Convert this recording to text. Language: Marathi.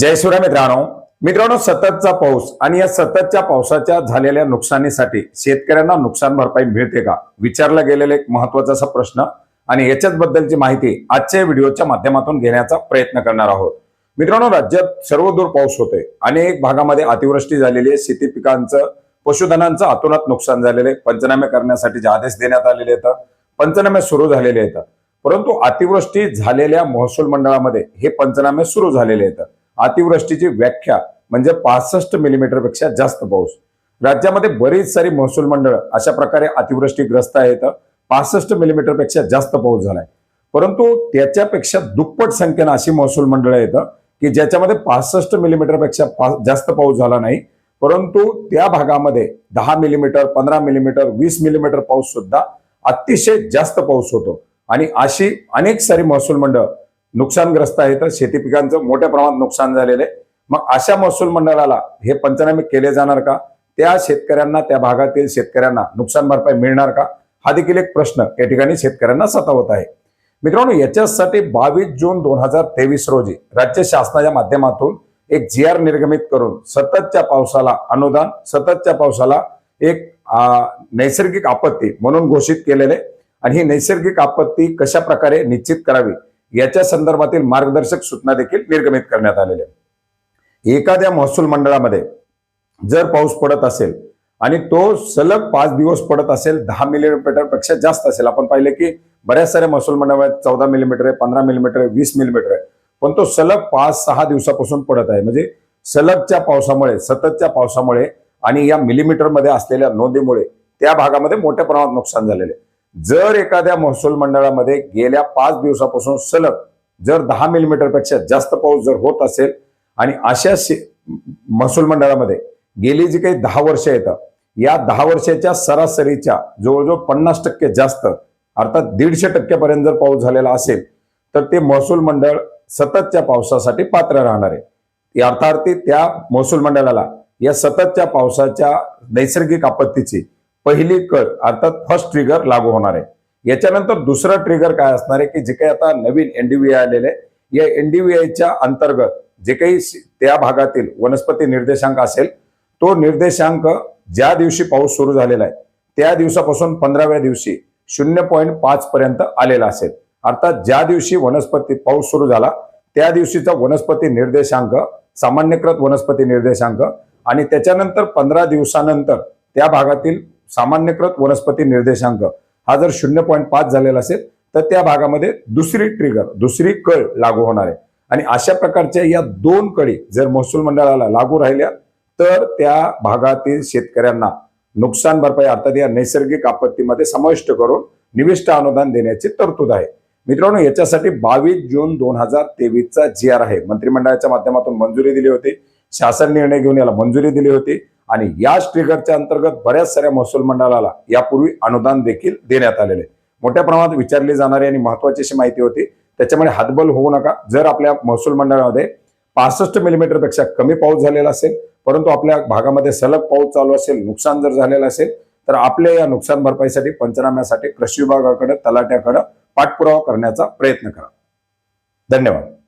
जय शिवराय मित्रांनो. मित्रांनो सततचा पाऊस आणि या सततच्या पावसाच्या झालेल्या नुकसानीसाठी शेतकऱ्यांना नुकसान भरपाई मिळते का? विचारला गेलेला एक महत्त्वाचा असा प्रश्न आणि याच्याच बद्दलची माहिती आजच्या व्हिडिओच्या माध्यमातून घेण्याचा प्रयत्न करणार आहोत. मित्रांनो राज्यात सर्वदूर पाऊस होतोय. अनेक भागामध्ये अतिवृष्टी झालेली आहे. शेती पिकांचं पशुधनांचं अतोनात नुकसान झालेलं आहे. पंचनामे करण्यासाठी जे आदेश देण्यात आलेले आहेत. पंचनामे सुरू झालेले आहेत. परंतु अतिवृष्टी झालेल्या महसूल मंडळामध्ये हे पंचनामे सुरू झालेले आहेत. अतिवृष्टीची व्याख्या म्हणजे पासष्ट मिलीमीटरपेक्षा जास्त पाऊस. राज्यामध्ये बरीच सारी महसूल मंडळ अशा प्रकारे अतिवृष्टीग्रस्त आहेत. पासष्ट मिलीमीटरपेक्षा जास्त पाऊस झालाय. परंतु त्याच्यापेक्षा दुप्पट संख्येनं अशी महसूल मंडळं आहेत की ज्याच्यामध्ये पासष्ट मिलीमीटरपेक्षा पा- जास्त पाऊस झाला नाही. परंतु त्या भागामध्ये दहा मिलीमीटर पंधरा मिलीमीटर वीस मिलीमीटर पाऊस सुद्धा अतिशय जास्त पाऊस होतो. आणि अशी अनेक सारी महसूल मंडळ नुकसानग्रस्त आहे. तर शेती पिकांचं मोठ्या प्रमाणात नुकसान झालेलं आहे. मग अशा महसूल मंडळाला हे पंचनामे केले जाणार का? त्या शेतकऱ्यांना त्या भागातील शेतकऱ्यांना नुकसान भरपाई मिळणार का? हा देखील एक प्रश्न या ठिकाणी शेतकऱ्यांना सतावत आहे. मित्रांनो याच्यासाठी बावीस जून दोन हजार तेवीस रोजी राज्य शासनाच्या माध्यमातून एक जी आर निर्गमित करून सततच्या पावसाला अनुदान सततच्या पावसाला एक नैसर्गिक आपत्ती म्हणून घोषित केलेले आणि ही नैसर्गिक आपत्ती कशा प्रकारे निश्चित करावी? याच्या संदर्भातील मार्गदर्शक सूचना देखील निर्गमित करण्यात आलेल्या एखाद्या महसूल मंडळामध्ये जर पाऊस पडत असेल आणि तो सलग पाच दिवस पडत असेल दहा मिलीमीटरपेक्षा जास्त असेल आपण पाहिले की बऱ्याच साऱ्या महसूल मंडळामध्ये चौदा मिलीमीटर आहे पंधरा मिलीमीटर आहे वीस मिलीमीटर आहे. पण तो सलग पाच सहा दिवसापासून पडत आहे. म्हणजे सलगच्या पावसामुळे सततच्या पावसामुळे आणि या मिलीमीटरमध्ये असलेल्या नोंदीमुळे त्या भागामध्ये मोठ्या प्रमाणात नुकसान झालेले आहे. जर एखाद्या महसूल मंडळामध्ये गेल्या पाच दिवसापासून सलग जर दहा मिलीमीटरपेक्षा जास्त पाऊस जर होत असेल आणि अशा महसूल मंडळामध्ये गेली जी काही दहा वर्ष येतं या दहा वर्षाच्या सरासरीच्या जवळजवळ पन्नास टक्के जास्त अर्थात दीडशे टक्क्यापर्यंत जर पाऊस झालेला असेल तर ते महसूल मंडळ सततच्या पावसासाठी पात्र राहणार आहे. या अर्थार्थी त्या महसूल मंडळाला या सततच्या पावसाच्या नैसर्गिक आपत्तीची पहिली कट अर्थात फर्स्ट ट्रिगर लागू होणार आहे. याच्यानंतर दुसरं ट्रिगर काय असणार आहे की जे काही आता नवीन एनडीव्हीआय आलेले आहे या एनडीव्हीआयच्या अंतर्गत जे काही त्या भागातील वनस्पती निर्देशांक असेल तो निर्देशांक ज्या दिवशी पाऊस सुरू झालेला आहे त्या दिवसापासून पंधराव्या दिवशी शून्य पॉईंट पाच पर्यंत आलेला असेल. अर्थात ज्या दिवशी वनस्पती पाऊस सुरू झाला त्या दिवशीचा वनस्पती निर्देशांक सामान्यकृत वनस्पती निर्देशांक आणि त्याच्यानंतर पंधरा दिवसानंतर त्या भागातील सामान्यकृत वनस्पती निर्देशांक हा जर शून्य पॉईंट पाच झालेला असेल तर त्या भागामध्ये दुसरी ट्रिगर दुसरी कळ लागू होणार आहे. आणि अशा प्रकारच्या या दोन कळी जर महसूल मंडळाला लागू राहिल्या तर त्या भागातील शेतकऱ्यांना नुकसान भरपाई अर्थात या नैसर्गिक आपत्तीमध्ये समाविष्ट करून निविष्ट अनुदान देण्याची तरतूद आहे. मित्रांनो याच्यासाठी बावीस जून दोन हजार तेवीसचा जी आर आहे. मंत्रिमंडळाच्या माध्यमातून मंजुरी दिली होती. शासन निर्णय घेऊन याला मंजुरी दिली होती. आणि याच ट्रिगरच्या अंतर्गत बऱ्याच साऱ्या महसूल मंडळाला यापूर्वी अनुदान देखील देण्यात आलेले. मोठ्या प्रमाणात विचारली जाणारी आणि महत्वाची अशी माहिती होती त्याच्यामुळे हातबल होऊ नका. जर आपल्या महसूल मंडळामध्ये पासष्ट मिलीमीटरपेक्षा कमी पाऊस झालेला असेल परंतु आपल्या भागामध्ये सलग पाऊस चालू असेल नुकसान जर झालेलं असेल तर आपल्या या नुकसान भरपाईसाठी पंचनाम्यासाठी कृषी विभागाकडे तलाट्याकडे पाठपुरावा करण्याचा प्रयत्न करा. धन्यवाद.